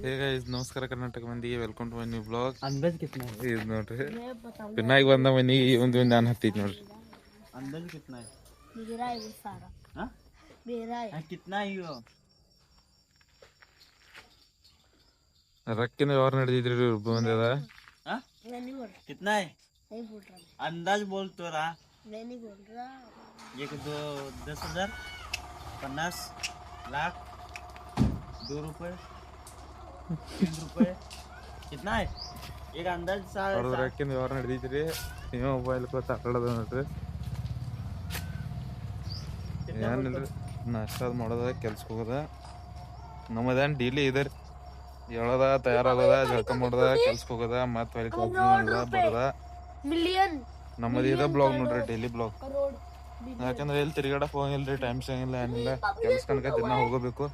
ಹೇಗ ಇದು ನಮಸ್ಕಾರ ಕರ್ನಾಟಕ ಮಂದಿಗೆ welcome to my new blog अंदाज कितना है ಇದು ನೋಡ್ರಿ ಪಿನ್ನಾಗಿ ಬಂದ ಮನಿಗೆ ಒಂದು ಒಂದು ನಾನು ಹತ್ತಿದ್ ನೋಡ್ರಿ अंदाज कितना है मेरा है वो सारा हाँ? मेरा है हाँ, कितना ही हो ರಕ್ಕಿನ ವ್ಯವಹಾರ ನಡೆದಿದ್ರಿ ಬಂದದ हाँ? मैं नहीं बोल रहा कितना है नहीं बोल रहा अंदाज बोल तो रहा मैं नहीं बोल रहा एक दो दस हजार पन्नास लाख दो रुपए तीन रुपए कितना है एक अंदाज सा ಅವ್ರದ್ದು ರಕ್ಕಿನ ವ್ಯವಹಾರ ನಡೆದಿದ್ರಿ ನೀವು ಮೊಬೈಲ್ ಕೂತ್ ಆಟಾಡೋದು ನೋಡ್ರಿ ಏನಿಲ್ರಿ ನಾಷ್ಟ ಅದು ಮಾಡೋದ ಕೆಲ್ಸಕ್ಕೆ ಹೋಗೋದ ನಮ್ಮದೇನು ಡೀಲಿ ಇದೆ ರೀ ಹೇಳೋದ ತಯಾರಾಗೋದ ಜಳಕ ಮಾಡೋದ ಕೆಲ್ಸಕ್ಕೆ ಹೋಗೋದ ಮತ್ತೆ ಹೊಲಿ ಮಾಡೋದ ಬರೋದ मिलियन ನಮ್ಮದು ಇದ ಬ್ಲಾಗ್ ನೋಡ್ರಿ ಡೈಲಿ ಬ್ಲಾಗ್ करोड़ ಯಾಕಂದ್ರೆ ಎಲ್ಲಿ ತಿರುಗಾಡಕ್ ಹೋಗಿಲ್ರಿ ಟೈಮ್ ಸಿಗಂಗಿಲ್ಲ ಏನಿಲ್ಲ ಕೆಲ್ಸ ಕನಕ ದಿನ ಹೋಗಬೇಕು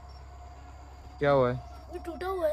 क्या हुआ है ये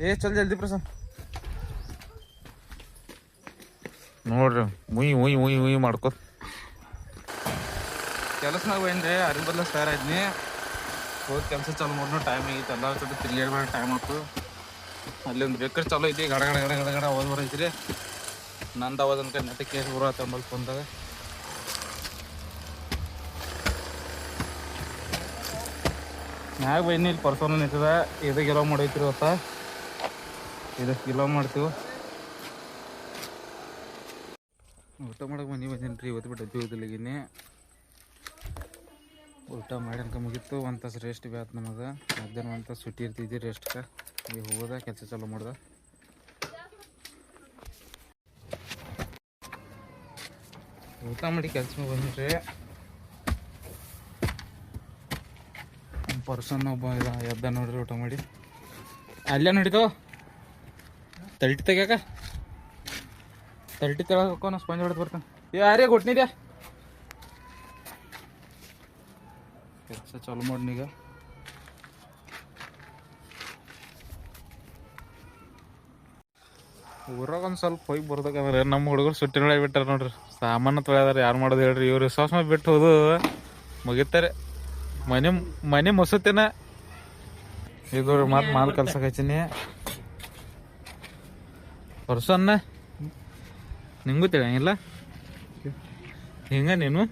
ಏ ಚಲ್ ಜಲ್ದಿ ಪ್ರಸನ್ ನೋಡ್ರಿ ಮುಯ್ ಮುಯ್ ಮುಯ್ ಮುಯ್ ಮಾಡ್ಕೋ. ಕೆಲಸನಾಗ ಬಂದ್ರೆ ಅರಿ ಬದಲ ಸ್ಟಾರ್ ಆದ್ನಿ ಹೋಗಿ ಕೆಲಸ ಚಾಲು ಮಾಡ್ನು ಟೈಮ್ ಆಗಿತ್ತು ಎಲ್ಲ ಜೊತೆ ಬೇಡ ಟೈಮ್ ಆಯ್ತು ಅಲ್ಲಿ ಒಂದು ಬೇಕರ್ ಚಾಲು ಐತಿ ಗಡ ಗಡ ಗಡ ಗಡ ಗಡ ಓದ್ ಬರೈತ್ರಿ ನಂದು ಅವಾಗ ಅನ್ಕೊಂಡು ನೆಟ್ಟ ಕೇಸ್ ಬರೋ ತಂಬಲ್ ಬಂದಾಗ ಮ್ಯಾಗ ಬೈನಿ ಇಲ್ಲಿ ಪರ್ಸೋನ ನಿಂತದ ಇದು ಎಲ್ಲ ಮಾಡೈತ್ರಿ ಇವತ್ತ ಇದಕ್ಕೆ ಕಿಲೋ ಮಾಡ್ತೀವಿ? ಊಟ ಮಾಡೋಕೆ ಮನೆ ಬಂದೀನಿ ರೀ ಇವತ್ತು ಬಿಟ್ಟು ಹೋದಿಲ್ಲಿಗಿನಿ ಊಟ ಮಾಡಿ ಅನ್ಕ ಮುಗಿತ್ತು ಒಂದು ತಾಸು ರೆಸ್ಟ್ ಆಯ್ತು ನಮಗೆ. ಮಧ್ಯಾಹ್ನ ಒಂದು ತಾಸು ಸುಟ್ಟಿ ಇರ್ತಿದ್ವಿ ರೆಸ್ಟ್ಗೆ ಈಗ ಹೋಗೋದ, ಕೆಲಸ ಚಾಲೂ ಮಾಡ್ದೆ. ಊಟ ಮಾಡಿ ಕೆಲಸ ಬಂದ್ರಿ. ಪರ್ಸನ್ ಒಬ್ಬ ಎದ್ದ ನೋಡ್ರಿ ಊಟ ಮಾಡಿ. ಅಲ್ಲೇ ನಡೀತಾವ ತಲ್ಟಿ ತೆಗ್ಯಾಕ? ತರ್ಟಿ ತೆಳಕ ನಾ ಸ್ಪಂಜ್ ಹೊಡೆದು ಬರ್ತಾನೆ. ಯಾರೇ ಕೊಟ್ನಿದ್ಯಾ? ಕೆಲಸ ಚಾಲು ಮಾಡ್ನೀಗ ಊರಾಗ ಒಂದು ಸ್ವಲ್ಪ ಹೋಗಿ ಬರ್ಬೇಕಂದ್ರೆ ನಮ್ಮ ಹುಡುಗರು ಸುಟ್ಟಿ ನೋಡಿ ಬಿಟ್ಟಾರ ನೋಡ್ರಿ. ಸಾಮಾನು ತೊಳೆದಾರ ಯಾರು ಮಾಡೋದು ಹೇಳ್ರಿ. ಇವ್ರು ವಿಶ್ವಾಸ ಮಾಡಿ ಬಿಟ್ಟು ಹೋದು. ಮುಗಿತಾರೆ. ಮನೆ ಮನೆ ಮುಸುತ್ತೇನ. ಇದು ಮತ್ತೆ ಮಾಲ್ ಕಲ್ಸಕ್ಕೆ ಹಚ್ಚಿನಿ. ಪರ್ಸನ್ನ? ನಿಂಗೂ ತಿಳಿಯಂಗಿಲ್ಲ ಹಿಂಗ ನೀನು?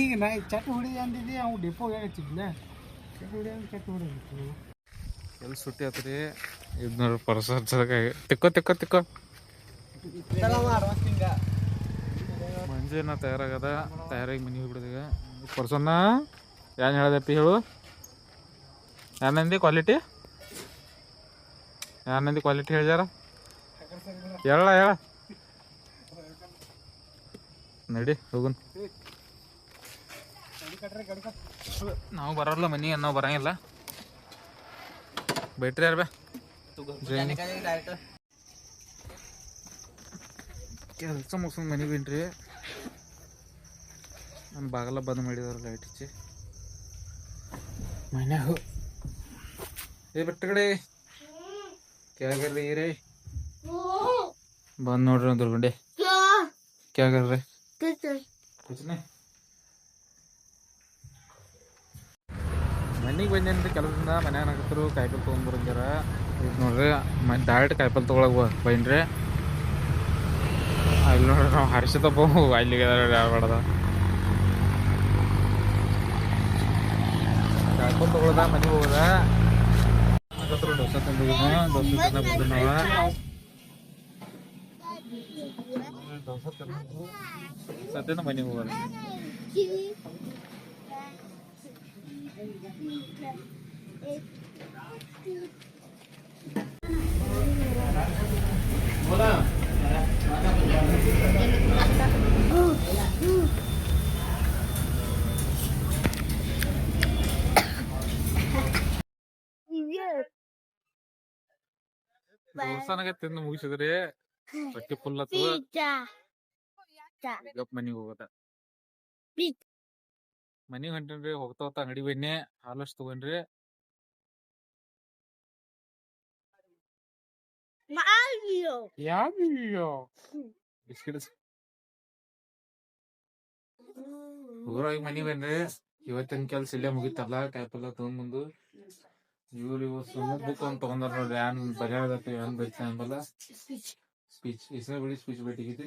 ಈಗ ನಾ ಚಟ್ ಹೊಡಿ ಅಂದಿದ್ದೆ ಅವ್ನು ಡಿಪೋ ಹೇಳ್ತಿದ್ನ ಚಟ್ ಹೊಡಿ ಅಂತ ಚಟ್ ಹೊಡಿ ಎಲ್ಲಿ ಸುಟ್ಟಿ ಆತ್ರಿ? ಇದು ನೋಡ್ರಿ ಪರ್ಸ ಹಚ್ಚದಕ್ಕಾಗಿ ತಿಕ್ಕೋ ತಿಕ್ಕೋ ತಿಕ್ಕೋ. ಮಂಜೇನ ತಯಾರಾಗದ ತಯಾರಾಗಿ ಮನೆ ಹೋಗ್ಬಿಡ್ದೀಗ ಪರ್ಸನ್ನ ಏನು ಹೇಳ್ದಪ್ಪಿ ಹೇಳು? ಏನಂದಿ ಕ್ವಾಲಿಟಿ ಏನಂದಿ ಕ್ವಾಲಿಟಿ ಹೇಳ್ಯಾರ? ಹೇಳ ಹೇಳ. ನಡಿ, ಹೋಗುನ್. ನಾವು ಬರೋಲ್ಲ ಮನಿ ನಾವು ಬರಂಗಿಲ್ಲ. ಬೇಟ್ರಿ ಯಾರ ಕೆಲಸ ಮುಗಿಸ್ ಮನೆಗೆ ಬಿನ್ರಿ ನನ್ನ ಬಾಗಲ ಬಂದ್ ಮಾಡಿದವ್ರು ಲೈಟ್ ಹಚ್ಚಿ. ಮನೆ ಏ ಬೆಟ್ಟಗಡೆ ಕೆಳಗಡೆ ಇರೇ ಬಂದ್ ನೋಡ್ರಿ ಒಂದು ಗುಂಡೆ क्या ಕ್ಯಾಗರ್ರಿ कितने ಕುಚ್ नहीं ಮನೆಗೆ ಬಂದೇನ್ರಿ ಕೆಲಸದಿಂದ ಮನ್ಯಾಗ ಹಾಕತ್ರು ಕಾಯಿಪಲ್ಲೆ ತೊಗೊಂಡ್ಬರಂಗ್ಯಾರ ಈಗ ನೋಡ್ರಿ ಮನೆ ಡೈರೆಕ್ಟ್ ಕಾಯಿಪಲ್ಲೆ ತೊಗೊಳಗ ಬೈನ್ರಿ ಅಲ್ಲಿ ನೋಡ್ರಿ ನಾವು ಹರ್ಷಿತಪ್ಪ ಅಲ್ಲಿಗೆ ಯಾವ್ದು ಕಾಯಿಪಲ್ಲೆ ತೊಗೊಳದ ಮನೆಗೆ ಹೋಗೋದ ಹಾಕತ್ರು ದೋಸೆ ತಂದಿದ್ದೀವಿ ದೋಸೆ ತಿನ್ನ ಬಂದು ಸತ್ಯನ ಮನೆಗೆ ಹೋಗೋದು ದೋಸನಾಗ ತಿಂದು ಮುಗಿಸಿದ್ರಿ ಹೊಟ್ಟೆ ಫುಲ್ ಆತು ಗಪ್ ಮನಿಗ್ ಹೋಗೋದ. ಮನಿಗ್ ಹೊಂಟೇನ್ರಿ ಹೋಗ್ತಾ ಹೋಗ್ತಾ ಅಂಗಡಿ ಬನ್ನಿ ಹಾಲಷ್ಟ್ ತಗೊಂಡ್ರಿ. ಮಾವಿಯೋ ಯಾವ ಬನ್ರಿ ಇವತ್ತಿನ ಕೆಲ್ಸ ಇಲ್ಲೇ ಮುಗಿತಲ್ಲ ಕಾಯಿಪಲ್ಲೆ ತಗೊಂಡ್ ಬಂದು ಇವ್ರು ಇವ್ ಸುಮ್ಮನೆ ಬುಕ್ ಒಂದ್ ತಗೊಂಡಾರ ನೋಡ್ರಿ ಏನ್ ಬರ್ಯಾದಪ್ಪ ಏನ್ ಬೈತಾ ಅಂಬಲ್ಲ. ಸ್ಪೀಚ್ ಇಸ್ನ ಬಿಡಿ ಸ್ಪೀಚ್ ಬೇಟಿಗಿದ್ರಿ